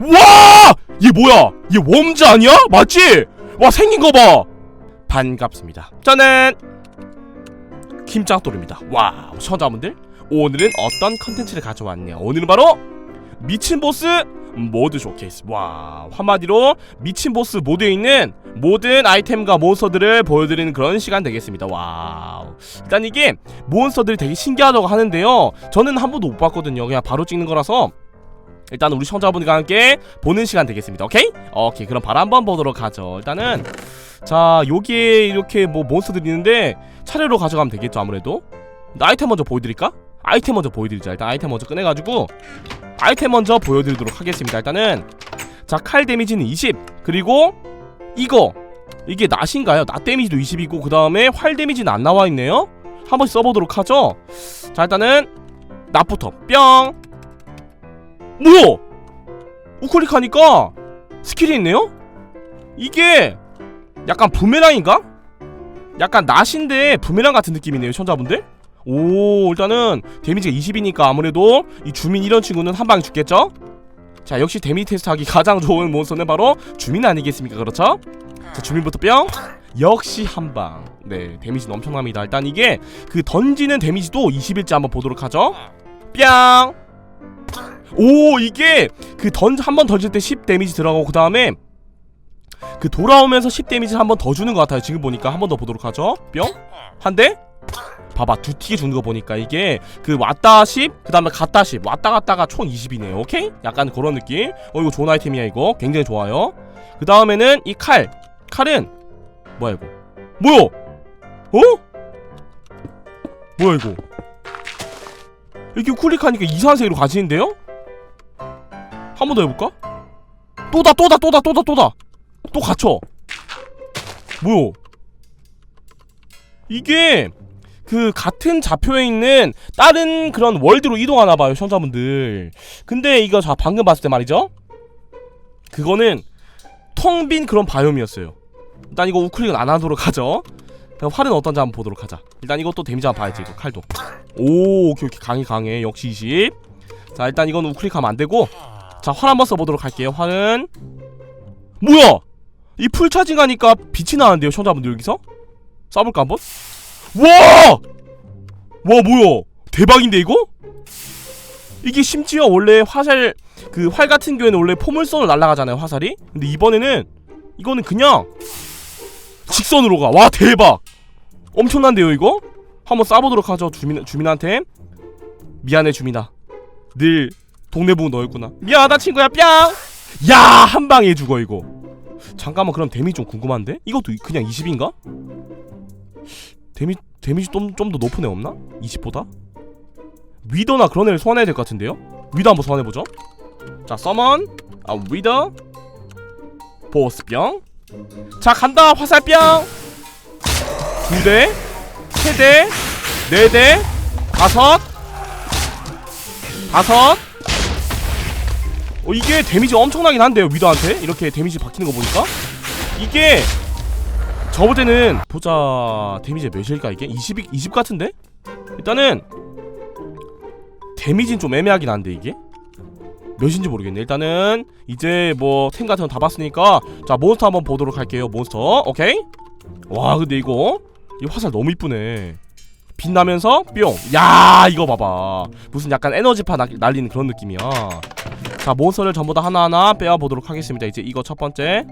와! 얘 뭐야? 얘 웜즈 아니야? 맞지? 와 생긴 거 봐. 반갑습니다. 저는 김짱돌입니다. 와, 시청자분들 오늘은 어떤 컨텐츠를 가져왔냐? 오늘은 바로 미친 보스 모드 쇼케이스. 와, 한마디로 미친 보스 모드에 있는 모든 아이템과 몬스터들을 보여드리는 그런 시간 되겠습니다. 와우. 일단 이게 몬스터들이 되게 신기하다고 하는데요. 저는 한 번도 못 봤거든요. 그냥 바로 찍는 거라서 일단 우리 시청자분들과 함께 보는 시간 되겠습니다. 오케이? 오케이. 그럼 바로 한번 보도록 하죠. 일단은 자 여기에 이렇게 뭐 몬스터들이 있는데 차례로 가져가면 되겠죠 아무래도. 아이템 먼저 보여드릴까? 아이템 먼저 보여드리자. 일단 아이템 먼저 꺼내가지고 아이템 먼저 보여드리도록 하겠습니다. 일단은 자 칼 데미지는 20 그리고 이거 이게 낫인가요? 낫 데미지도 20이고 그 다음에 활 데미지는 안 나와 있네요. 한 번씩 써보도록 하죠. 자 일단은 낫부터 뿅. 뭐야? 우클릭하니까 스킬이 있네요? 이게 약간 부메랑인가? 약간 낫인데 부메랑 같은 느낌이네요, 천자분들. 오, 일단은 데미지가 20이니까 아무래도 이 주민 이런 친구는 한 방에 죽겠죠? 자, 역시 데미지 테스트하기 가장 좋은 몬스터는 바로 주민 아니겠습니까? 그렇죠? 자, 주민부터 뿅. 역시 한 방. 네, 데미지는 엄청납니다. 일단 이게 그 던지는 데미지도 20일째 한번 보도록 하죠. 뿅. 오, 이게 그던한번 던질 때 10 데미지 들어가고 그 다음에 그 돌아오면서 10 데미지를 한 번 더 주는 것 같아요. 지금 보니까 한 번 더 보도록 하죠. 뿅. 한 대. 봐봐 두 틱에 주는 거 보니까 이게 그 왔다 10 그 다음에 갔다 10 왔다 갔다가 총 20이네요. 오케이? 약간 그런 느낌? 어 이거 좋은 아이템이야 이거. 굉장히 좋아요. 그 다음에는 이 칼. 칼은 뭐야 이거? 뭐야? 어? 뭐야 이거? 이렇게 클릭하니까 이상한 색으로 가지는데요 한 번 더 해볼까? 또다 또다 또다 또다 또다. 또 갇혀. 뭐야 이게 그 같은 좌표에 있는 다른 그런 월드로 이동하나 봐요 시청자분들. 근데 이거 자 방금 봤을 때 말이죠? 그거는 텅 빈 그런 바이옴이었어요. 일단 이거 우클릭은 안 하도록 하죠. 그럼 활은 어떤지 한번 보도록 하자. 일단 이것도 데미지 한번 봐야지 이거 칼도. 오 오케이 오케이. 강해 강해. 역시 20자 일단 이건 우클릭하면 안되고 자 활 한번 써보도록 할게요. 활은. 뭐야? 이 풀차징 하니까 빛이 나는데요 시청자분들 여기서? 쏴볼까 한번? 와! 와 뭐야? 대박인데 이거? 이게 심지어 원래 화살 그 활 같은 경우에는 원래 포물선으로 날아가잖아요 화살이? 근데 이번에는 이거는 그냥 직선으로 가 와 대박! 엄청난데요 이거? 한번 쏴보도록 하죠 주민, 주민한테. 미안해 주민아. 늘 동네 부분 너였구나 미안하다 친구야 뿅 야 한 방에 죽어 이거 잠깐만 그럼 데미지 좀 궁금한데? 이것도 그냥 20인가? 데미 데미지 좀 좀 더 높은 애 없나? 20보다? 위더나 그런 애를 소환해야 될 것 같은데요? 위더 한번 소환해 보죠. 자, 서먼, 아 위더, 보스병. 자, 간다 화살병. 두 대, 세 대, 네 대, 다섯, 다섯. 어 이게 데미지 엄청나긴 한데요 위더한테? 이렇게 데미지 박히는 거 보니까? 이게 저볼 때는 보자 데미지 몇일까 이게? 20 20 같은데? 일단은 데미지는 좀 애매하긴 한데 이게? 몇인지 모르겠네. 일단은 이제 뭐 템 같은 거 다 봤으니까 자 몬스터 한번 보도록 할게요 몬스터. 오케이? 와 근데 이거 이 화살 너무 이쁘네. 빛나면서 뿅야 이거 봐봐. 무슨 약간 에너지파 나, 날리는 그런 느낌이야 자 몬스터를 전부 다 하나하나 빼어보도록 하겠습니다 이제 이거 첫 번째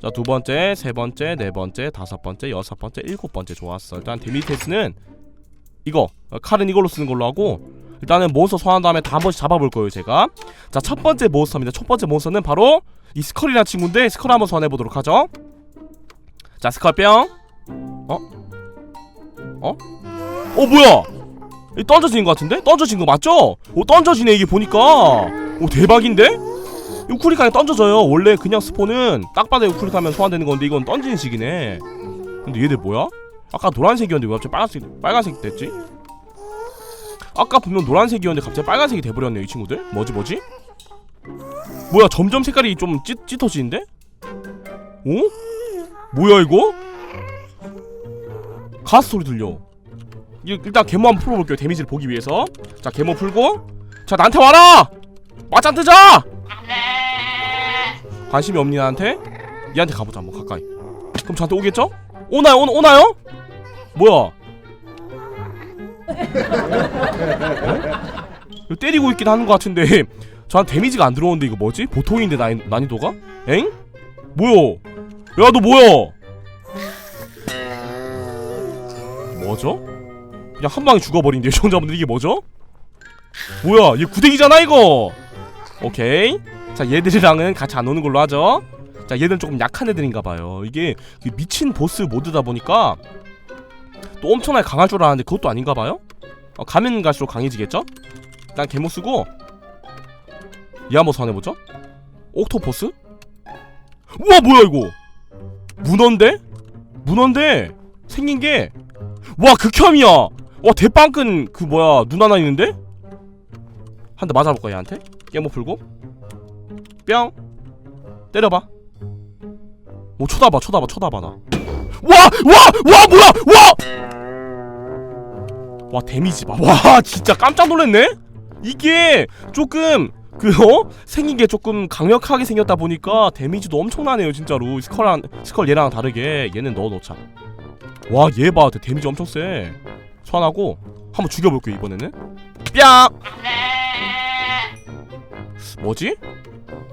자, 두 번째, 세 번째, 네 번째, 다섯 번째, 여섯 번째, 일곱 번째 좋았어. 일단 데미지 테스트는 이거 어, 칼은 이걸로 쓰는 걸로 하고 일단은 몬스터 소환한 다음에 다 한 번씩 잡아볼 거예요 제가. 자, 첫 번째 몬스터입니다. 첫 번째 몬스터는 바로 이 스컬이라는 친구인데 스컬 한번 소환해 보도록 하죠. 자, 스컬 뿅. 어? 어? 어 뭐야? 이것 같은데? 던져진 거 맞죠? 오 던져지네 이게 보니까. 오 대박인데? 우클릭하면 던져져요. 원래 그냥 스폰은 딱 봐도 우클릭하면 소환되는 건데 이건 던지는 식이네. 근데 얘들 뭐야? 아까 노란색이었는데 왜 갑자기 빨간색 빨간색 됐지? 아까 분명 노란색이었는데 갑자기 빨간색이 돼버렸네요 이 친구들. 뭐지 뭐지? 뭐야 점점 색깔이 좀 찌, 짙어지는데? 어? 뭐야 이거? 가스 소리 들려. 이- 일단 개모 한번 풀어볼게요 데미지를 보기 위해서. 자 개모 풀고 자 나한테 와라. 맞짱 뜨자. 관심이 없니 나한테? 얘한테 가보자 한번 가까이 그럼 저한테 오겠죠? 오나요 오, 오나요? 뭐야 이거 때리고 있긴 하는 것 같은데 저한 데미지가 안 들어오는데 이거 뭐지? 보통인데 난이, 난이도가? 엥? 뭐야 야 너 뭐야 뭐죠? 그냥 한 방에 죽어버린대요 시청자분들 이게 뭐죠? 뭐야 얘 구데기잖아 이거 오케이 자 얘들이랑은 같이 안 노는 걸로 하죠 자 얘들은 조금 약한 애들인가봐요 이게 그 미친 보스 모드다 보니까 또 엄청나게 강할 줄 알았는데 그것도 아닌가봐요 어, 가면 갈수록 강해지겠죠? 일단 개모 쓰고 얘 한번 소환해보죠 옥토포스? 우와 뭐야 이거 문어인데? 문어인데 생긴 게 와 극혐이야 와 대빵끈 그 뭐야 눈 하나 있는데? 한 대 맞아볼까 얘한테? 깨모 풀고 뿅 때려봐 뭐 쳐다봐 쳐다봐 쳐다봐 나 와! 와! 와 뭐야! 와! 와 데미지 봐와 진짜 깜짝 놀랐네? 이게 조금 그 어? 생긴 게 조금 강력하게 생겼다 보니까 데미지도 엄청나네요 진짜로 스컬한 스컬 얘랑 다르게 얘는 넣어놓자 와 얘 봐 데미지 엄청 세 소환하고 한번 죽여볼게요 이번에는 뺨 뭐지?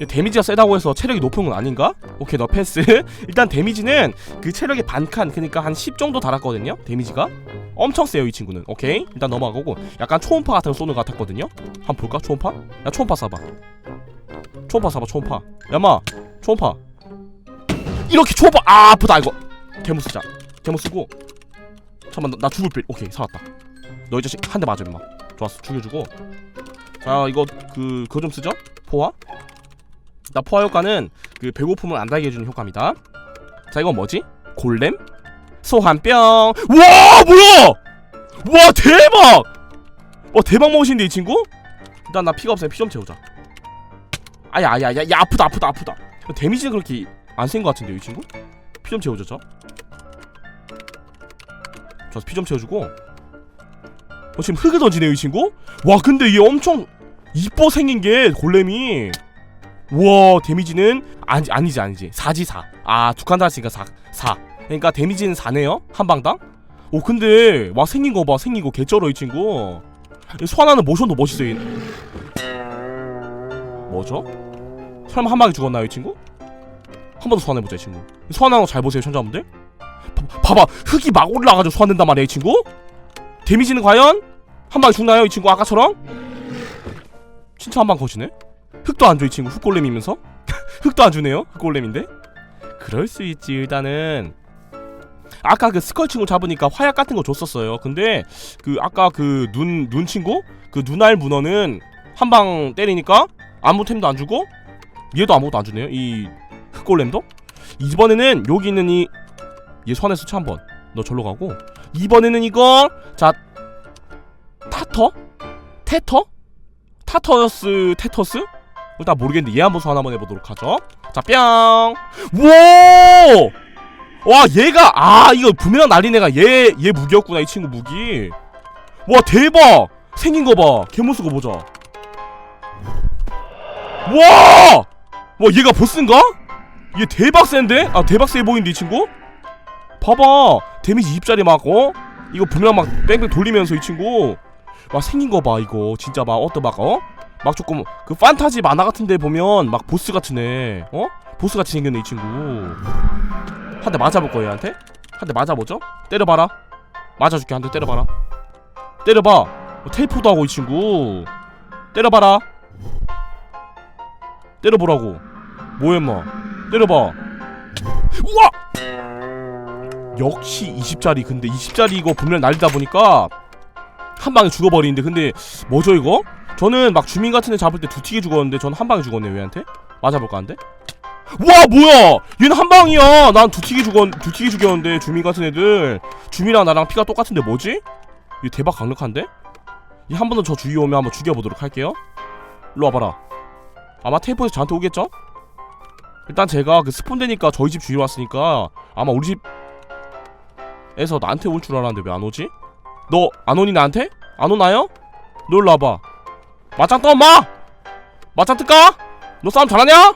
얘 데미지가 세다고 해서 체력이 높은 건 아닌가? 오케이 너 패스. 일단 데미지는 그 체력의 반칸 그니까 한 10 정도 달았거든요 데미지가. 엄청 세요 이 친구는. 오케이? 일단 넘어가고. 약간 초음파 같은 거 쏘는 것 같았거든요. 한번 볼까? 초음파? 야 초음파 쏴봐. 초음파 쏴봐 초음파. 야마! 초음파. 이렇게 초음파! 아 아프다 이거. 개무 쓰자. 개무 쓰고. 잠깐만 나, 나 죽을 빌 오케이 살았다. 너 이 자식 한 대 맞아 임마. 좋았어. 죽여주고 자 이거 그 그거 좀 쓰죠? 포화? 나 포화 효과는 그 배고픔을 안 달게 해주는 효과입니다. 자 이건 뭐지? 골렘? 소환병! 와 뭐야! 와 대박! 와 대박 먹으신데 이 친구? 일단 나 피가 없으면 피좀 채우자. 아야 아야 야, 야 아프다 아프다 아프다. 데미지는 그렇게 안 센 것 같은데 이 친구? 피 좀 채워줘 저. 좋아서 피좀 채워주고. 어 지금 흙을 던지네요 이 친구? 와 근데 얘 엄청 이뻐 생긴 게 골렘이. 우와 데미지는 아니, 아니지 아니지. 4지 4아 두 칸 달았으니까 4 4 그러니까 데미지는 4네요? 한 방당? 오 근데 와 생긴 거 봐. 생긴 거 개쩔어 이 친구. 이 소환하는 모션도 멋있어요. 얘. 뭐죠? 설마 한 방에 죽었나요 이 친구? 한 번 더 소환해보자 이 친구. 소환하는 거 잘 보세요 천자분들. 봐, 봐봐. 흙이 막 올라가지고 소환된단 말이야 이 친구. 데미지는 과연 한 방에 죽나요 이 친구 아까처럼? 진짜 한 방 거시네? 흙도 안 줘 이 친구. 흙골렘이면서? 흙도 안 주네요? 흙골렘인데? 그럴 수 있지 일단은. 아까 그 스컬 친구 잡으니까 화약 같은 거 줬었어요. 근데 그 아까 그 눈 눈 친구? 그 눈알 문어는 한 방 때리니까 아무 템도 안 주고 얘도 아무것도 안 주네요 이 흙골렘도? 이번에는 여기 있는 이얘 손에 수치 한번. 너 절로 가고. 이번에는 이거 자 타터? 테터 타터스 테터스 일단 모르겠는데 얘 한번 소환 한번 해보도록 하죠 자뿅 와! 와 얘가 아 이거 부메랑 날린 애가 얘 얘 무기였구나 이 친구 무기 와 대박 생긴 거봐 개모습 거 보자 와! 와 얘가 보스인가? 얘 대박 센데? 아 대박 세 보이는데 이 친구? 봐봐 데미지 20짜리 막 어? 이거 부메랑 막 뺑뺑 돌리면서 이 친구 와 생긴 거 봐 이거. 진짜 막 어떤 막 어? 막 조금 그 판타지 만화 같은 데 보면 막 보스 같은 애 어? 보스 같이 생겼네 이 친구. 한 대 맞아볼 거야 얘한테? 한 대 맞아보죠? 때려봐라. 맞아줄게 한 대 때려봐라. 때려봐. 어, 테이프도 하고 이 친구. 때려봐라. 때려보라고. 뭐야 임마? 때려봐. 우와! 역시 20짜리. 근데 20짜리 이거 분명 날리다 보니까 한 방에 죽어버리는데 근데 뭐죠 이거? 저는 막 주민 같은 애 잡을 때 두 튀게 죽었는데 전 한 방에 죽었네 얘한테? 맞아볼까 한데? 와 뭐야 얘는 한 방이야 난 두 튀게 죽었 두 튀게 죽였는데 주민 같은 애들 주민이랑 나랑 피가 똑같은데 뭐지? 얘 대박 강력한데? 이 한 번 더 저 주위 오면 한번 죽여보도록 할게요 일로 와봐라 아마 테이프에서 저한테 오겠죠? 일단 제가 그 스폰 되니까 저희 집 주위 왔으니까 아마 우리 집에서 나한테 올 줄 알았는데 왜 안 오지? 너 안 오니 나한테? 안 오나요? 너 일로 와봐. 맞짱 떠 엄마! 맞짱 뜰까? 너 싸움 잘하냐?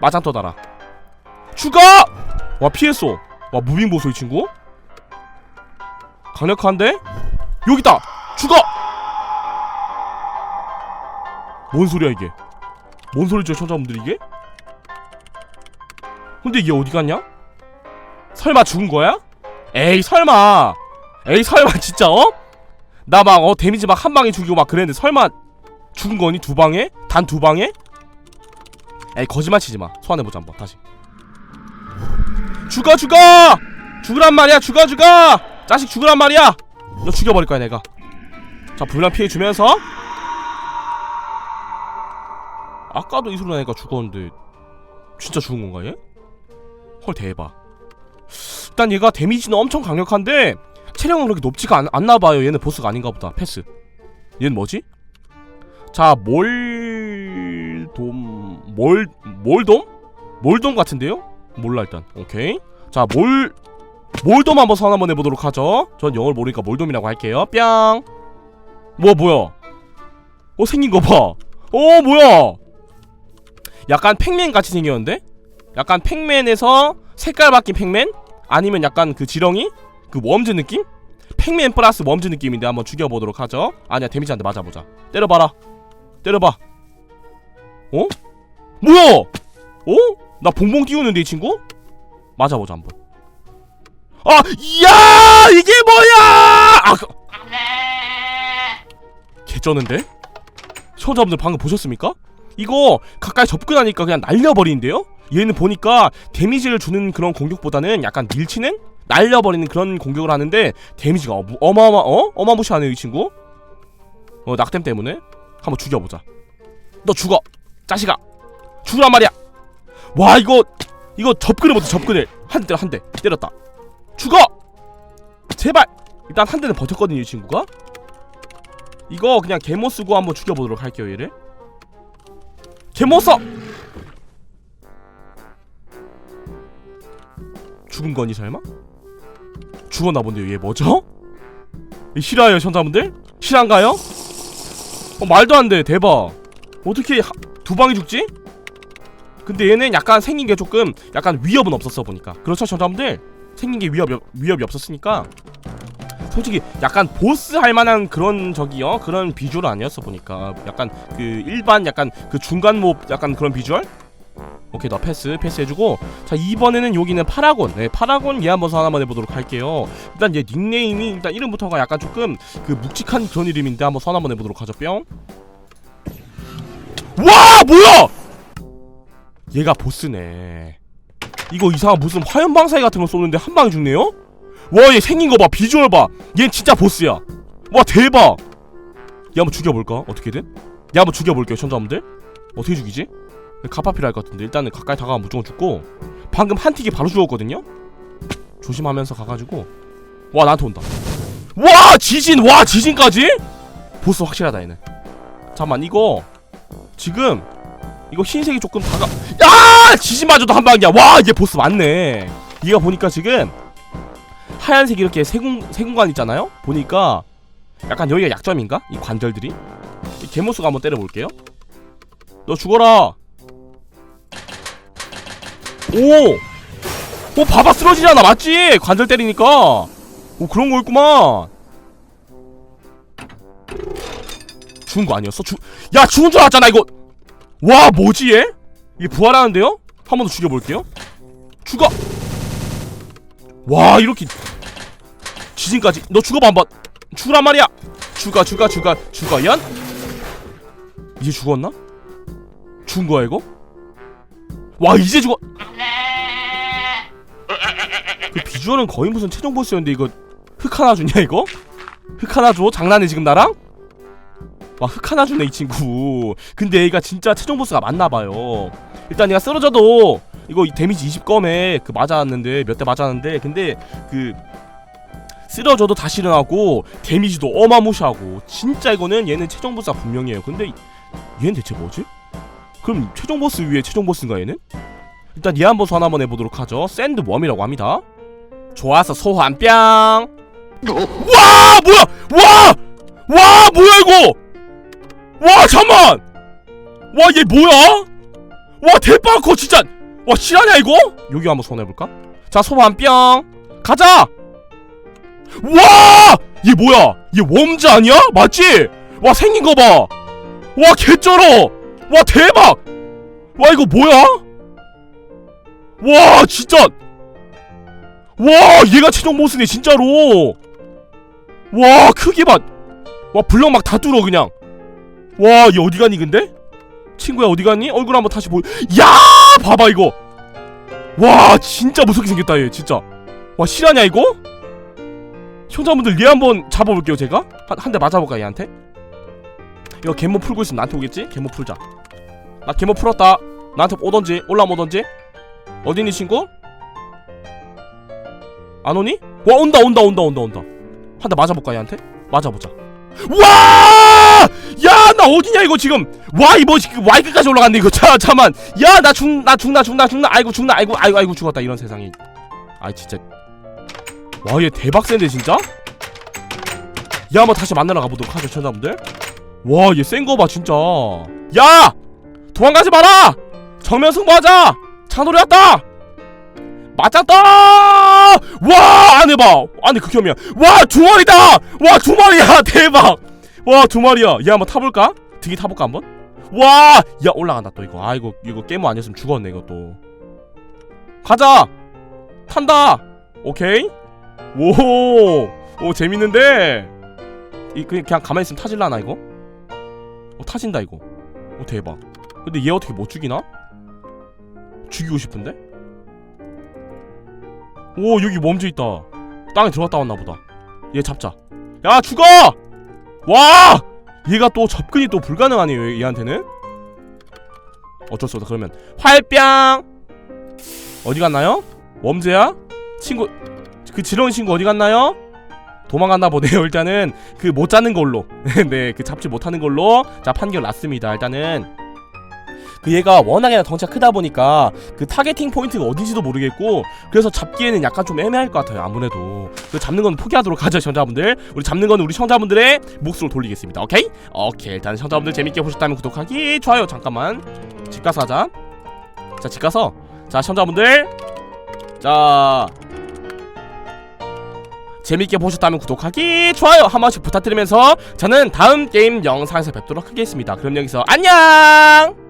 마장 떠달아. 추가! 와 피했어. 와 무빙 보소 이 친구. 강력한데? 여기다! 추가! 뭔 소리야 이게? 뭔 소리죠 천자분들 이게? 근데 얘 어디 갔냐? 설마 죽은 거야? 에이 설마 에이 설마 진짜 어? 나 막 어 데미지 막 한 방에 죽이고 막 그랬는데 설마 죽은 거니 두 방에? 단 두 방에? 에이 거짓말 치지 마. 소환해 보자 한번 다시. 죽어 죽어! 죽으란 말이야. 죽어 죽어! 자식 죽으란 말이야. 너 죽여버릴 거야 내가. 자 불량 피해 주면서. 아까도 이 소리 나니까 죽었는데 진짜 죽은 건가 얘? 헐 대박. 일단 얘가 데미지는 엄청 강력한데 체력은 그렇게 높지가 않, 않나 봐요. 얘는 보스가 아닌가 보다. 패스. 얘는 뭐지? 자, 몰돔 몰 몰돔? 몰돔 같은데요? 몰라 일단. 오케이. 자, 몰 몰돔 한번 선 한번 해 보도록 하죠. 전 영어를 모르니까 몰돔이라고 할게요. 뿅. 뭐 뭐야? 어 생긴 거 봐. 어 뭐야? 약간 팩맨 같이 생겼는데? 약간 팩맨에서 색깔 바뀐 팩맨? 아니면 약간 그 지렁이? 그 웜즈 느낌? 팩맨 플러스 웜즈 느낌인데 한번 죽여보도록 하죠. 아니야 데미지 한대 맞아보자. 때려봐라. 때려봐. 어? 뭐야? 어? 나 봉봉 띄우는데 이 친구? 맞아보자 한번. 아, 이야 이게 뭐야? 아, 그... 개쩌는데? 시청자분들 방금 보셨습니까? 이거 가까이 접근하니까 그냥 날려버리는데요? 얘는 보니까 데미지를 주는 그런 공격보다는 약간 밀치는? 날려버리는 그런 공격을 하는데 데미지가 어, 어마어마 어? 어마무시하네요 이 친구. 어 낙템 때문에. 한번 죽여보자. 너 죽어 자식아. 죽으란 말이야. 와 이거 이거 접근을 못해 접근을. 한 대 때려 한 대. 때렸다. 죽어! 제발! 일단 한 대는 버텼거든요 이 친구가. 이거 그냥 개모 쓰고 한번 죽여보도록 할게요 얘를. 개모 써! 죽은 거니 설마? 죽었나 본데요 얘 뭐죠? 얘 실화예요 천사분들? 실한가요? 어 말도 안 돼 대박 어떻게 하, 두 방이 죽지? 근데 얘는 약간 생긴 게 조금 약간 위협은 없었어 보니까 그렇죠 천사분들? 생긴 게 위협 위협이 없었으니까 솔직히 약간 보스 할 만한 그런 저기요 그런 비주얼 아니었어 보니까 약간 그 일반 약간 그 중간 몹 약간 그런 비주얼? 오케이 나 패스 패스 해주고 자 이번에는 여기는 파라곤 네 파라곤 얘 한번 하나만 해보도록 할게요 일단 얘 닉네임이 일단 이름부터가 약간 조금 그 묵직한 그런 이름인데 한번 선 한번 해보도록 하죠 뿅 와! 뭐야! 얘가 보스네 이거 이상한 무슨 화염방사기 같은 거 쏘는데 한 방에 죽네요? 와 얘 생긴 거 봐 비주얼 봐얘 진짜 보스야 와 대박 얘 한번 죽여볼까 어떻게든? 얘 한번 죽여볼게요 천자분들 어떻게 죽이지? 가파 필요할 것 같은데. 일단은 가까이 다가가 무조건 죽고. 방금 한 틱이 바로 죽었거든요? 조심하면서 가가지고. 와 나한테 온다. 와 지진! 와 지진까지? 보스 확실하다 얘는 잠만 이거. 지금 이거 흰색이 조금 다가 야! 지진 맞아도 한 방이야. 와 이게 보스 맞네. 얘가 보니까 지금 하얀색 이렇게 세공 세공간 있잖아요? 보니까 약간 여기가 약점인가? 이 관절들이? 이 개모스가 한번 때려볼게요. 너 죽어라 오! 오 봐봐 쓰러지잖아 맞지? 관절 때리니까 오 그런 거였구만 죽은 거 아니었어? 죽... 야 죽은 줄 알았잖아 이거 와 뭐지 얘? 이게 부활하는데요? 한 번 더 죽여볼게요 죽어 와 이렇게 지진까지 너 죽어봐 한번 죽으란 말이야 죽어 죽어 죽어 죽어 연 이제 죽었나? 죽은 거야 이거? 와 이제 죽어 주얼은 거의 무슨 최종 보스였는데 이거 흑 하나 주냐 이거? 흑 하나 줘? 장난해 지금 나랑? 와 흑 하나 주네 이 친구 근데 얘가 진짜 최종 보스가 맞나봐요 일단 얘가 쓰러져도 이거 데미지 20검에 그 맞았는데 몇 대 맞았는데 근데 그 쓰러져도 다시 일어나고 데미지도 어마무시하고 진짜 이거는 얘는 최종 보스가 분명해요 근데 얘는 대체 뭐지? 그럼 최종 보스 위에 최종 보스인가 얘는? 일단 얘 한번 소환 한번 해보도록 하죠 샌드웜이라고 합니다 좋아서 소환 뿅 와! 뭐야! 와! 와! 뭐야 이거! 와 잠만! 와 얘 뭐야? 와 대박 그거 진짜 와 실화냐 이거? 여기 한번 손해볼까? 자 소반 뿅 가자 와 얘 뭐야 얘 웜즈 아니야? 맞지? 와 생긴 거봐와 개쩔어 와 대박 와 이거 뭐야? 와 진짜 와 얘가 최종 보스네 진짜로 와 크기 봐와 블럭 막 다 뚫어 그냥 와얘 어디 가니 근데? 친구야 어디 갔니? 얼굴 한번 다시 보. 야, 봐봐 이거. 와, 진짜 무섭게 생겼다 얘 진짜. 와 실화냐 이거? 시청자분들 얘 한번 잡아볼게요 제가. 한한대 맞아볼까 얘한테? 이거 개모 풀고 있으면 나한테 오겠지? 개모 풀자. 나 개모 풀었다. 나한테 오던지 올라면 오던지. 어디니 친구? 안 오니? 와 온다 온다 온다 온다 온다. 한 대 맞아볼까 얘한테? 맞아보자. 와! 야, 나 어디냐 이거 지금? 와, 이거 지금 와이크까지 올라갔네 이거. 자, 잠만. 야, 나 죽, 나 죽 나, 죽 나, 죽나. 아이고 죽나, 아이고, 아이고, 아이고 죽었다 이런 세상이. 아, 진짜. 와, 얘 대박 센데 진짜? 야, 한번 다시 만나러 가보도록 하죠, 천사분들. 와, 얘 센 거 봐, 진짜. 야, 도망가지 마라. 정면 승부하자. 차노리 왔다. 맞았다! 와, 안에 봐. 안에 극혐이야. 와, 두 마리다! 와, 두 마리야! 대박! 와, 두 마리야. 얘 한번 타볼까? 등이 타볼까, 한번? 와! 야, 올라간다, 또 이거. 아, 이거, 이거 게임 아니었으면 죽었네, 이거 또. 가자! 탄다! 오케이? 오! 오, 재밌는데? 이, 그냥, 그냥 가만히 있으면 타질라나, 이거? 어, 타진다, 이거. 오, 대박. 근데 얘 어떻게 못 죽이나? 죽이고 싶은데? 오 여기 멈춰 있다. 땅에 들어갔다 왔나 보다. 얘 잡자. 야 죽어! 와! 얘가 또 접근이 또 불가능하네요 얘- 얘한테는. 어쩔 수 없다 그러면. 활병! 어디 갔나요? 웜즈야? 친구 그 지렁이 친구 어디 갔나요? 도망갔나 보네요 일단은. 그 못 잡는 걸로. 네그 잡지 못하는 걸로. 자 판결 났습니다 일단은 그 얘가 워낙에 덩치가 크다 보니까 그 타겟팅 포인트가 어딘지도 모르겠고 그래서 잡기에는 약간 좀 애매할 것 같아요 아무래도. 그 잡는 건 포기하도록 하죠 시청자분들. 우리 잡는 건 우리 시청자분들의 몫으로 돌리겠습니다 오케이? 오케이 일단 시청자분들 재밌게 보셨다면 구독하기 좋아요 잠깐만. 집 가서 하자. 자 집 가서. 자 시청자분들. 자. 재밌게 보셨다면 구독하기 좋아요 한 번씩 부탁드리면서 저는 다음 게임 영상에서 뵙도록 하겠습니다. 그럼 여기서 안녕